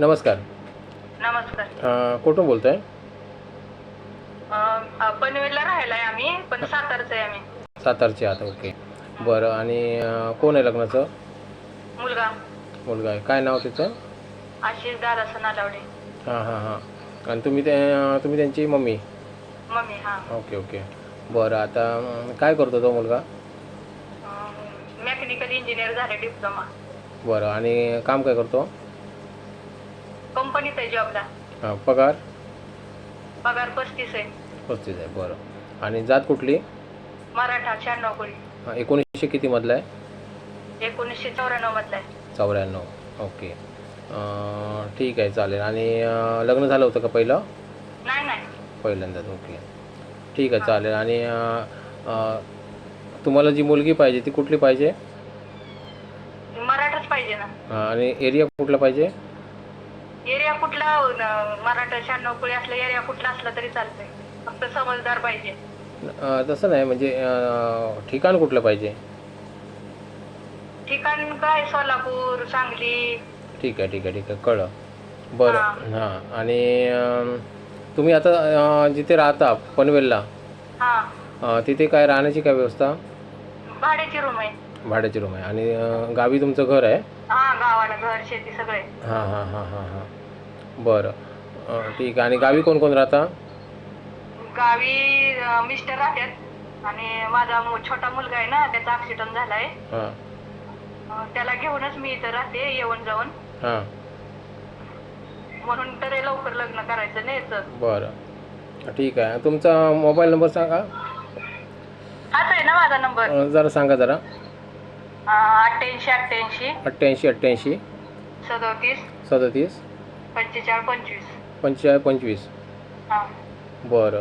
नमस्कार. नमस्कार. अ, कुठून बोलत आहे अं, पनवेलला राहायलाय आम्ही पण सातारचं आहे आम्ही. सातारचे आहात ओके. बरं आणि अ, कोण आहे लग्नाचं? मुलगा. मुलगा आहे. काय नाव तिचं? आशिष दादा हां हां हां. आणि तुम्ही ते तुम्ही त्यांची मम्मी? मम्मी हा. Okay okay. बरं आता अं, काय करतो तो मुलगा? मेकॅनिकल इंजिनियर झाले डिप्लोमा. बरं आणि काम काय करतो? कंपनीत आहे जॉबला हां पगार? पगार पस्तीस आहे. पस्तीस आहे बरं. आणि जात कुठली? मराठा शहाण्णव कोळी हां, एकोणीसशे कितीमधला आहे? एकोणीसशे चौऱ्याण्णव मधला आहे. चौऱ्याण्णव ओके. अं, ठीक आहे चालेल. आणि अं, लग्न झालं होतं का पहिलं? नाही नाही. पहिल्यांदाच ओके. ठीक आहे चालेल. आणि अं, अं, तुम्हाला जी मुलगी पाहिजे ती कुठली पाहिजे? मराठाच पाहिजे ना. आणि एरिया कुठला पाहिजे? एरिया कुठला अं, मराठा शहाण्णव कोळी असला एरिया कुठला असला तरी चालतंय. फक्त समजदार पाहिजे. अं, तसं नाही म्हणजे अं, ठिकाण कुठलं पाहिजे? ठिकाण काय? सोलापूर सांगली. ठीक आहे ठीक आहे ठीक आहे. कळलं. बरं. हां. आणि अं, तुम्ही आता अं, जिथे राहता पनवेलला हा. अं, तिथे काय राहण्याची काय व्यवस्था? भाड्याची रूम आहे. भाड्याची रूम आहे. आणि गावी तुमचं घर आहे? हा गावाला घर शेती सगळे. हां हां हां हां हां. बरं. ठीक आहे. आणि गावी कोण कोण राहता? गावी अं, मिस्टर राहतात आणि माझा मु- छोटा मुलगा आहे ना त्याचा ऍक्सिडेंट झालाय. हां. अं, त्याला घेऊनच मी इथं राहते येऊन जाऊन. हां. म्हणून तर हे लवकर लग्न करायचं नाही याचं. बरं. ठीक आहे. तुमचा मोबाईल नंबर सांगा. हाच आहे ना माझा नंबर. अं, जरा सांगा जरा. अठ्ठ्याऐंशी अठ्ठ्याऐंशी. अठ्ठ्याऐंशी अठ्ठ्याऐंशी. सदोतीस. सदतीस. पंचेचाळीस पंचवीस. पंचेचाळीस पंचवीस. हा. बरं.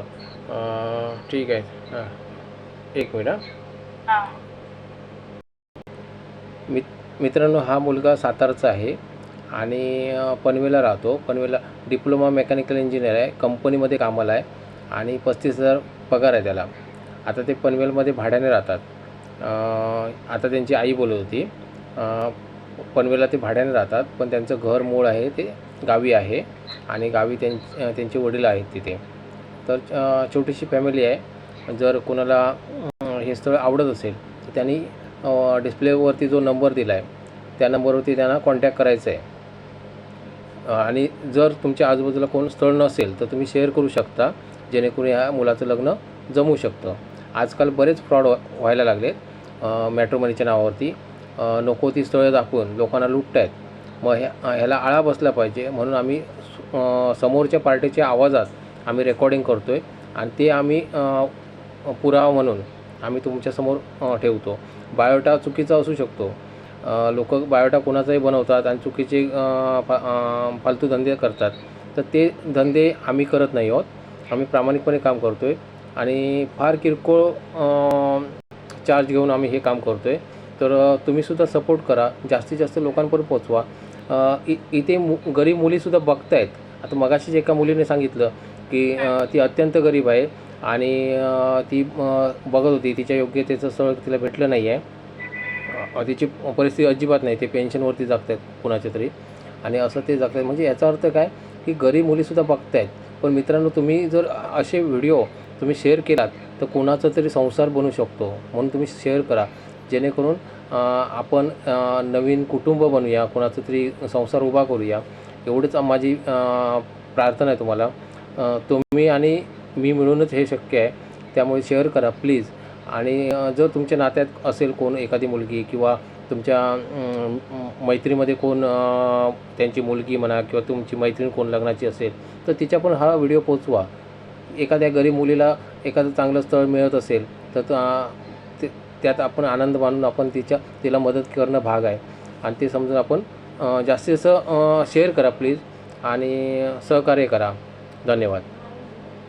अं, ठीक आहे. हां. एक मिनिट हां. हा. मित मित्रांनो हा मुलगा सातारचा आहे आणि अ, पनवेलला राहतो. पनवेलला डिप्लोमा मेकॅनिकल इंजिनियर आहे. कंपनीमध्ये कामाला आहे आणि पस्तीस हजार पगार आहे त्याला. आता ते पनवेलमध्ये भाड्याने राहतात. आता त्यांची आई बोलत होती. पनवेला पनवेलला ते भाड्याने राहतात पण त्यांचं घर मूळ आहे ते गावी आहे आणि गावी त्यां त्यांचे वडील आहेत तिथे. तर छोटीशी फॅमिली आहे. जर कोणाला हे स्थळ आवडत असेल तर त्यांनी डिस्प्लेवरती जो नंबर दिला आहे त्या नंबरवरती त्यांना कॉन्टॅक्ट करायचं आहे आणि जर तुमच्या आजूबाजूला कोण स्थळ नसेल तर तुम्ही शेअर करू शकता जेणेकरून ह्या मुलाचं लग्न जमू शकतं. आजकाल बरेच फ्रॉड व्हायला लागले मॅट्रोमनीच्या नावावरती. नको ती स्थळं दाखवून लोकांना लुटत आहेत मग ह्या ह्याला आळा बसला पाहिजे म्हणून आम्ही समोरच्या पार्टीच्या आवाजात आम्ही रेकॉर्डिंग करतो आहे आणि ते आम्ही पुरावा म्हणून आम्ही तुमच्यासमोर ठेवतो. बायोटा चुकीचा असू शकतो. लोक बायोटा कोणाचाही बनवतात आणि चुकीचे फा फालतू धंदे करतात. तर ते धंदे आम्ही करत नाही आहोत. आम्ही प्रामाणिकपणे काम करतो आहे आणि फार किरकोळ चार्ज घेऊन आम्ही हे काम करतो आहे तर तुम्हीसुद्धा सपोर्ट करा. जास्तीत जास्त लोकांपर्यंत पोचवा इ इथे मु गरीब मुलीसुद्धा बघतायत. आता मगाशीच एका मुलीने सांगितलं की ती अत्यंत गरीब आहे आणि ती बघत होती. तिच्या योग्यतेचं स्थळ तिला भेटलं नाही आहे तिची परिस्थिती अजिबात नाही. ते पेन्शनवरती जगत आहेत कुणाच्या तरी. आणि असं ते जगत आहेत म्हणजे याचा अर्थ काय? की गरीब मुलीसुद्धा बघत आहेत पण मित्रांनो तुम्ही जर असे व्हिडिओ तुम्ही शेअर केलात तर कोणाचा तरी संसार बनू शकतो. म्हणून तुम्ही शेअर करा. जेणेकरून आपण नवीन कुटुंब बनूया कोणाचा तरी संसार उभा करूया. एवढीच माझी प्रार्थना आहे तुम्हाला. तुम्ही आणि मी मिळूनच हे शक्य आहे. त्यामुळे शेअर करा प्लीज आणि जर तुमच्या नात्यात असेल कोण एखादी मुलगी किंवा तुमच्या मैत्रीमध्ये कोण त्यांची मुलगी म्हणा किंवा तुमची मैत्रीण कोण लग्नाची असेल तर तिच्या पण हा व्हिडिओ पोचवा. एखाद्या गरीब मुलीला एखादं चांगलं स्थळ मिळत असेल तर ते त्यात आपण आनंद मानून आपण तिच्या तिला मदत करणं भाग आहे. आणि ते समजून आपण जास्तीत जास्त शेअर करा प्लीज आणि सहकार्य करा. धन्यवाद.